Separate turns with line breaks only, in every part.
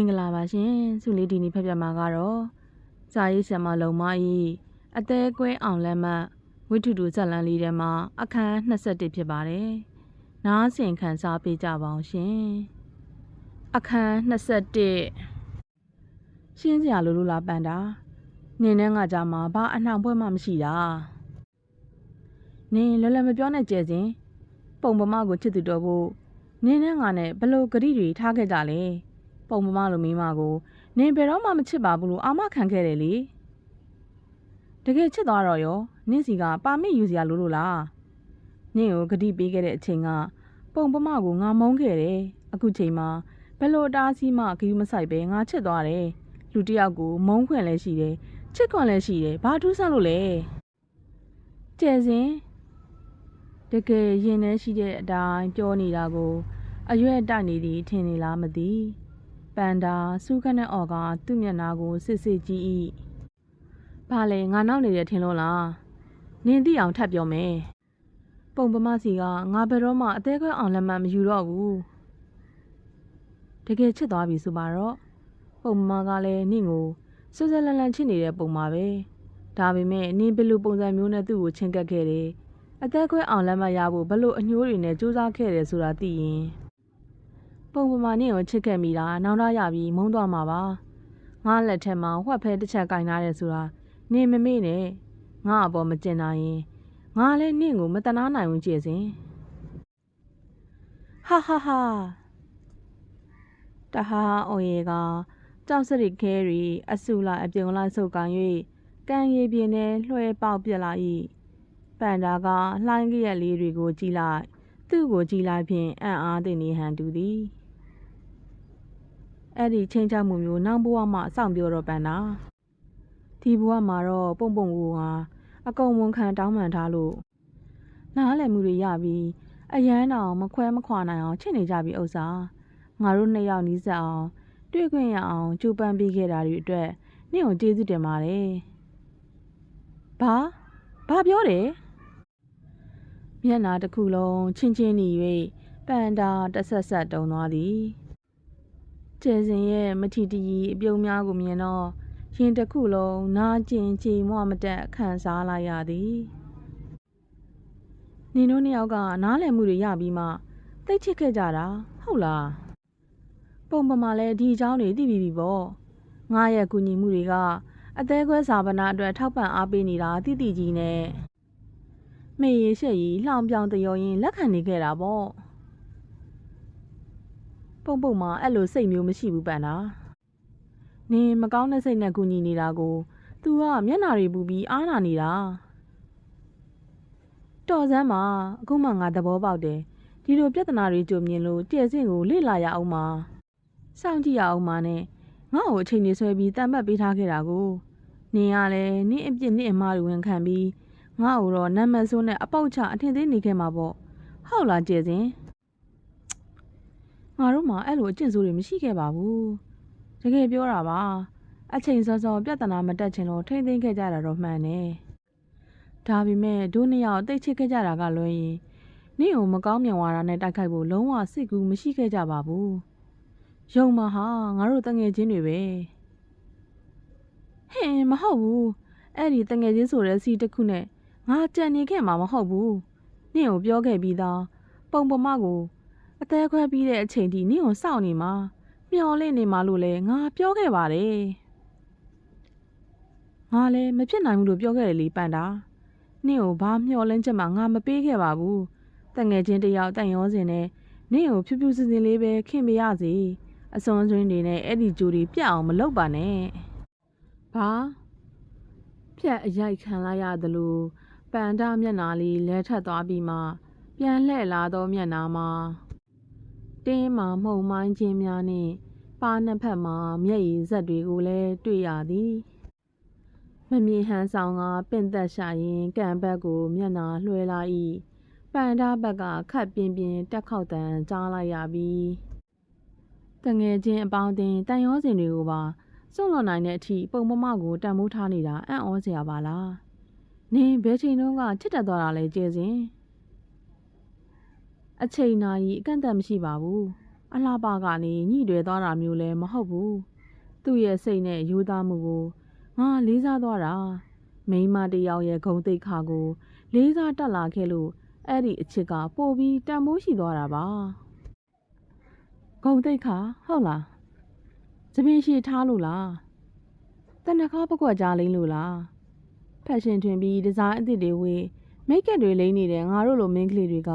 င်္ဂလာပါရှင်စုလေးဒီနေ့ဖက်ပြမှာကတော့စာရေးဆရာမလုံမဤအသေးကွဲအောင်လက်မှတ်ဝိထုတူဇက်လန်းလေးထဲမှာအခန်း21ဖြစ်ပါတယ်။နားဆင်ခံစားပေးကြပါအောင်ရှင်။အခန်း21ရှင်းစရာလိုလိုလားပန်တာ။နင်းနဲ့ငါကြမှာဘာအနှောင်ပွဲမှမရှိတာ။နင်းလွယ်လွယ်မပြောနဲ့ကျဲစဉ်ပုံပမာကိုချစ်သူတော်ဖို့နင်းနဲ့ငါနဲ့ဘလို့ဂရိတွေထားခဲ့ကြလဲ။ ပုံမမလိုမိမကိုနင်ဘယ်တော့မှမချစ်ပါဘူးလို့အာမခံခဲ့တယ်လေတကယ်ချစ်သွားတော့ရောနင့်စီကပါမစ်ယူစရာလို့လို့လားနင့်ကိုဂတိပေးခဲ့တဲ့အချိန်ကပုံပမကိုငါမုန်းခဲ့တယ်အခုချိန်မှာဘယ်လိုအတားအဆီးမှဂယူမဆိုင်ပဲငါချစ်သွားတယ်လူတစ်ယောက်ကိုမုန်းခွင့်လည်းရှိတယ်ချစ်ခွင့်လည်းရှိတယ်ဘာထူးဆန်းလို့လဲကျဲစင်တကယ်ရင်ထဲရှိတဲ့အတိုင်းပြောနေတာကိုအရွက်တိုက်နေသည်ထင်နေလားမသိ ပန်ဒါစူးခနဲ့အော်ကသူ့မျက်နှာကိုစစ်စစ်ကြည့်၏ဘာလဲငါနောက်နေတယ်ထင်လို့လားနင်းသိအောင်ထပ်ပြောမယ်ပုံပမစီကငါဘယ်တော့မှအသေးခွဲအောင်လက်မှတ်မယူတော့ဘူးတကယ်ချစ်သွားပြီဆိုပါတော့ပုံပမကလည်းနင့်ကိုဆွဆွလန်းလန်းချစ်နေတဲ့ပုံပါပဲဒါပေမဲ့နင်းဘယ်လိုပုံစံမျိုးနဲ့သူ့ကိုချင်းကပ်ခဲ့တယ်အသက်ခွဲအောင်လက်မှတ်ရဖို့ဘလို့အညိုးတွေနဲ့စူးစမ်းခဲ့တယ်ဆိုတာသိရင် ပုံပမာနဲ့ကိုချစ်ခဲ့မိတာနောင်တရပြီးမုန်းသွားမှာပါငါလက်ထက်မှာဝှက်ဖဲတစ်ချက်ကင်ထားတယ်ဆိုတာနေမမေ့နဲ့ငါအပေါ်မကျင်နိုင်ရင်ငါလည်းနင့်ကိုမတနာနိုင်ဘူးကြည့်စဉ်ဟာဟာဟာတဟာအိုရေကကြောက်စရိခဲရီအဆူလိုက်အပြုံလိုက်ဆုပ်ကန်၍ကံရည်ပြင်းနဲ့လွှဲပေါက်ပြက်လာ၏ပန်ဒါကလှိုင်းကြက်လေးတွေကိုကြည့်လိုက်သူ့ကိုကြည့်လိုက်ဖြင့်အံ့အားသင့်နေဟန်တူသည် အဲ့ဒီချင်းချမှုမျိုးနောက်ဘဝမှာအဆောင်ပြောတော့ပန်တာဒီဘဝမှာတော့ပုံပုံကိုဟာအကုန်ဝန်ခံတောင်းပန်ထားလို့နားလည်မှုတွေရပြီးအရန်အောင်မခွဲမခွာနိုင်အောင်ချစ်နေကြပြီဥစ္စာငါတို့နှစ်ယောက်နီးစပ်အောင် တွေ့ခွင့်ရအောင်ကြိုးပမ်းပေးခဲ့တာတွေအတွက်နင့်ကိုကျေးဇူးတင်ပါတယ်ဘာဘာပြောတယ်မျက်နာတစ်ခုလုံးချင်းချင်းနေ၍ပန်တာတဆက်ဆက်တုံသွားသည် ကျဲစင်ရဲ့မထီတီအပြုံးများကိုမြင်တော့ရင်တစ်ခုလုံးနာကျင်ချေမွမတက်ခံစားလိုက်ရသည်နင်တို့နှစ်ယောက်ကနားလည်မှုတွေရပြီးမှတိတ်ချစ်ခဲ့ကြတာဟုတ်လားပုံပမာလဲဒီအကြောင်းတွေသိပြီးပြီပေါ့ငါရဲ့ကူညီမှုတွေကအသေးခွဲစာပနာအတွက်ထောက်ပံ့အားပေးနေတာတိတိကြီးနဲ့မေရရှက်ကြီးလှောင်ပြောင်တရော်ရင်လက်ခံနေခဲ့တာပေါ့ ပုံပုံမှာအဲ့လိုစိတ်မျိုးမရှိဘူးပန်တာနင်မကောင်းတဲ့စိတ်နဲ့ကူညီနေတာကို तू ကမျက်နာတွေပူပြီးအားနာနေတာတော်စမ်းမှာအခုမှငါသဘောပေါက်တယ်ဒီလိုပြဿနာတွေကြုံမြင်လို့ကျဲစင့်ကိုလေ့လာရအောင်ပါစောင့်ကြည့်ရအောင်ပါနဲ့ငါ့ကိုအချိန်နေဆွဲပြီးတန်ပတ်ပေးထားခဲ့တာကိုနင်ကလည်းနင့်အပြစ်နင့်အမှားတွေဝန်ခံပြီးငါ့ကိုတော့နံမဆိုးနဲ့အပေါက်ချအထင်သေးနေခဲ့မှာပေါ့ဟုတ်လားကျဲစင် ငါတို့မှအဲ့လိုအကျင့်ဆိုးတွေမရှိခဲ့ပါဘူးတကယ်ပြောတာပါအချိန်စောစောပြဿနာမတက်ချင်လို့ထိမ့်သိမ်းခဲ့ကြတာတော့မှန်တယ်ဒါပေမဲ့ဒုနှစ်ယောက်တိတ်ချစ်ခဲ့ကြတာကလွဲရင်နင့်ကိုမကောင်းမြင်ဝါဒနဲ့တိုက်ခိုက်ဖို့လုံးဝစိတ်ကူးမရှိခဲ့ကြပါဘူးယုံမဟာငါတို့တငယ်ချင်းတွေပဲဟင်မဟုတ်ဘူးအဲ့ဒီတငယ်ချင်းဆိုတဲ့စီတစ်ခုနဲ့ငါကြံနေခဲ့မှာမဟုတ်ဘူးနင့်ကိုပြောခဲ့ပြီးသားပုံပမကို အသေးခွဲပြီးတဲ့အချိန်ထိနင့်ကိုစောင့်နေမှာမျောလင့်နေမှာလို့လဲငါပြောခဲ့ပါတယ်ငါလည်းမဖြစ်နိုင်ဘူးလို့ပြောခဲ့တယ်လေပန်တာနင့်ကိုဘာမျောလင့်ချက်မှငါမပေးခဲ့ပါဘူးတငယ်ချင်းတယောက်တန်ရောစင်နဲ့နင့်ကိုဖြူဖြူစင်စင်လေးပဲခင်ပြရစီအစွန်စွင်းတွေနဲ့အဲ့ဒီဂျိုတွေပြတ်အောင်မလုပ်ပါနဲ့ဘာဖြတ်အရိုက်ခံလိုက်ရသလိုပန်တာမျက်နာလေးလဲထက်သွားပြီးမှပြန်လှည့်လာသောမျက်နာမှာ တင်းမာမှုန်မိုင်းခြင်းများနှင့်ပါနှစ်ဖက်မှာမျက်ရည်ဇက်တွေကိုလည်းတွေ့ရသည်မမြင်ဟန်ဆောင်ကပင့်သက်ရှာရင်ကံဘက်ကိုမျက်နာလွှဲလာ၏ပန်တာဘက်ကခတ်ပြင်းပြင်းတက်ခေါက်တန်ကြားလိုက်ရပြီးတငယ်ချင်းအပေါင်းတင်တန်ရောစင်တွေကိုပါစွန့်လွတ်နိုင်တဲ့အထိပုံမမကိုတန်မိုးထားနေတာအံ့ဩစရာပါလားနင်ဘယ်ချိန်တုန်းကချစ်တက်သွားတာလဲကျဲစဉ် အချိန်နာရီအကန့်အသတ်မရှိပါဘူးအလှပကနေညှိတွယ်သွားတာမျိုးလည်းမဟုတ်ဘူးသူ့ရဲ့စိတ်နဲ့ယူသားမှုကိုငါလေးစားသွားတာမိန်းမတစ်ယောက်ရဲ့ဂုံတိတ်ခါကို လေးစားတက်လာခဲ့လို့အဲ့ဒီအချစ်ကပိုပြီးတန်မိုးရှိသွားတာပါဂုံတိတ်ခါဟုတ်လားသပင်းရှိထားလို့လားတနခါပကွက်ကြားလိမ့်လို့လားဖက်ရှင်ထွင်ပြီးဒီဇိုင်းအသစ်တွေဝေးမိတ်ကပ်တွေလိမ့်နေတဲ့ငါတို့လိုမင်းကလေးတွေက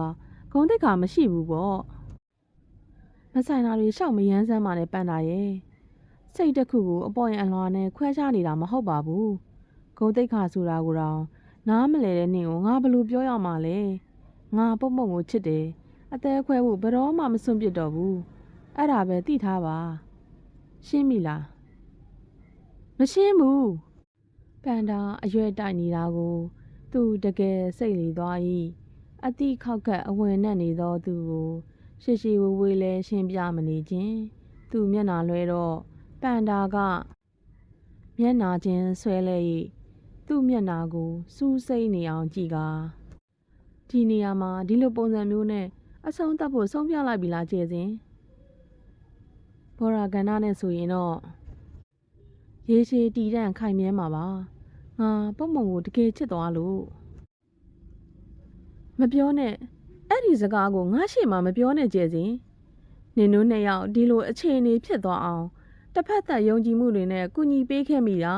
ဂုံတိတ်ခါမရှိဘူးပေါ့မဆိုင်တာတွေရှောက်မယမ်းစမ်းပါနဲ့ပန်တာရဲ့စိတ်တစ်ခုကိုအပေါ်ရင်အလွာနဲ့ခွဲခြားနေတာမဟုတ်ပါဘူးဂုံတိတ်ခါဆိုတာကိုတော့နားမလဲတဲ့နင့်ကိုငါဘယ်လို့ပြောရမှာလဲငါပုံပုံကိုချစ်တယ်အသေးခွဲဖို့ဘယ်တော့မှမစွန့်ပစ်တော့ဘူးအဲ့ဒါပဲသိထားပါရှင်းပြီလားမရှင်းဘူးပန်တာအရွယ်တိုက်နေတာကို သူတကယ်စိတ်လေသွား၏ အတိခောက်ကပ်အဝင်နဲ့နေသောသူကိုရှိရှိဝေးဝေးလဲရှင်းပြမနေခြင်းသူမျက်နာလွှဲတော့ပန်တာကမျက်နာချင်းဆွဲလဲ၏သူ့မျက်နာကိုစူးစိမ့်နေအောင်ကြည့်ကာဒီနေရာမှာဒီလိုပုံစံမျိုးနဲ့အဆုံးသတ်ဖို့ဆုံးဖြတ်လိုက်ပြီလားကျေစင်ဘောရာကန္နာနဲ့ဆိုရင်တော့ရေရှည်တည်တံ့ခိုင်မြဲမှာပါငါပုံပုံကိုတကယ်ချစ်သွားလို့ မပြောနဲ့အဲ့ဒီစကားကိုငါရှေ့မှာမပြောနဲ့ကျေစင်နင်တို့နှစ်ယောက်ဒီလိုအခြေအနေဖြစ်သွားအောင်တစ်ဖက်သက်ယုံကြည်မှုတွေနဲ့ကူညီပေးခဲ့မိတာ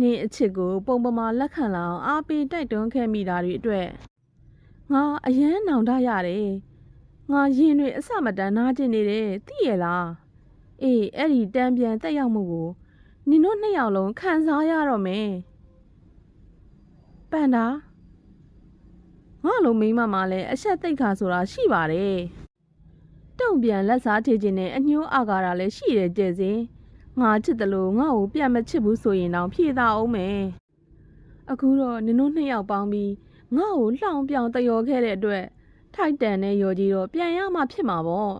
နင်းအချစ်ကိုပုံပမာလက်ခံလာအောင်အားပေးတိုက်တွန်းခဲ့မိတာတွေအတွက်ငါအယမ်းနောင်တရတယ်ငါရင်တွေအစမတန်နာကျင်နေတယ်သိရလားအေးအဲ့ဒီတံပြန်တက်ရောက်မှုကိုနင်တို့နှစ်ယောက်လုံးခံစားရတော့မယ်ပန်တာ ငါလိုမိန်းမမလည်းအဆက်သိတ်ခါဆိုတာရှိပါတယ်တုံ့ပြန်လက်စားချေခြင်းနဲ့အညှိုးအာကာရလည်းရှိတယ်ကျဲစင်ငါချစ်တယ်လို့ငါ့ကိုပြန်မချစ်ဘူးဆိုရင်တော့ဖြေတာအောင်မယ်အခုတော့နင်တို့နှစ်ယောက်ပေါင်းပြီးငါ့ကိုလှောင်ပြောင်တယောခဲ့တဲ့အတွက်ထိုက်တန်တဲ့ရော်ကြီးတော့ပြန်ရမှဖြစ်မှာပေါ့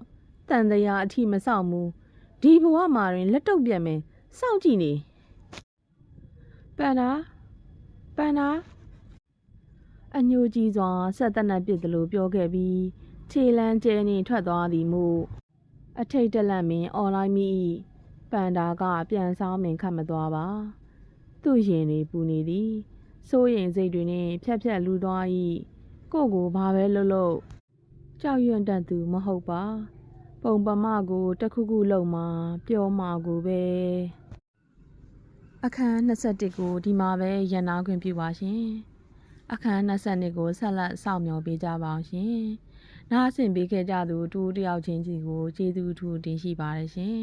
တန်တရားအထိမဆောင်ဘူးဒီဘဝမှာရင်လက်တော့ပြန်မယ်စောင့်ကြည့်နေပန်နာပန်နာ အညိုကြီးစွာဆက်သက်နဲ့ပြစ်တယ်လို့ပြောခဲ့ပြီးခြေလန်းကျဲနေထွက်သွားသည်မို့အထိတ်တလန့်မင်းអော်လိုက်မိ၏ပန်ဒါကပြန်ဆောင်မင်ခတ်မသွားပါ သူ့ရင်တွေပူနေသည်စိုးရင်စိတ်တွေနဲ့ဖြက်ဖြက်လူသွား၏ကို့ကိုဘာပဲလုပ်လို့ကြောက်ရွံ့တတ်သူမဟုတ်ပါ ပုံပမကိုတစ်ခုခုလုံးမှာပြောမှာကိုပဲအခန်း21ကိုဒီမှာပဲရန်နာခွင့်ပြုပါရှင် အခန်း22ကိုဆက်လက်စောင့်မျှော်ပေးကြပါအောင်ရှင်နားဆင်ပေးခဲ့ကြသူတူတယောက်ချင်းစီကိုကျေးဇူးထူးတင်ရှိပါတယ်ရှင်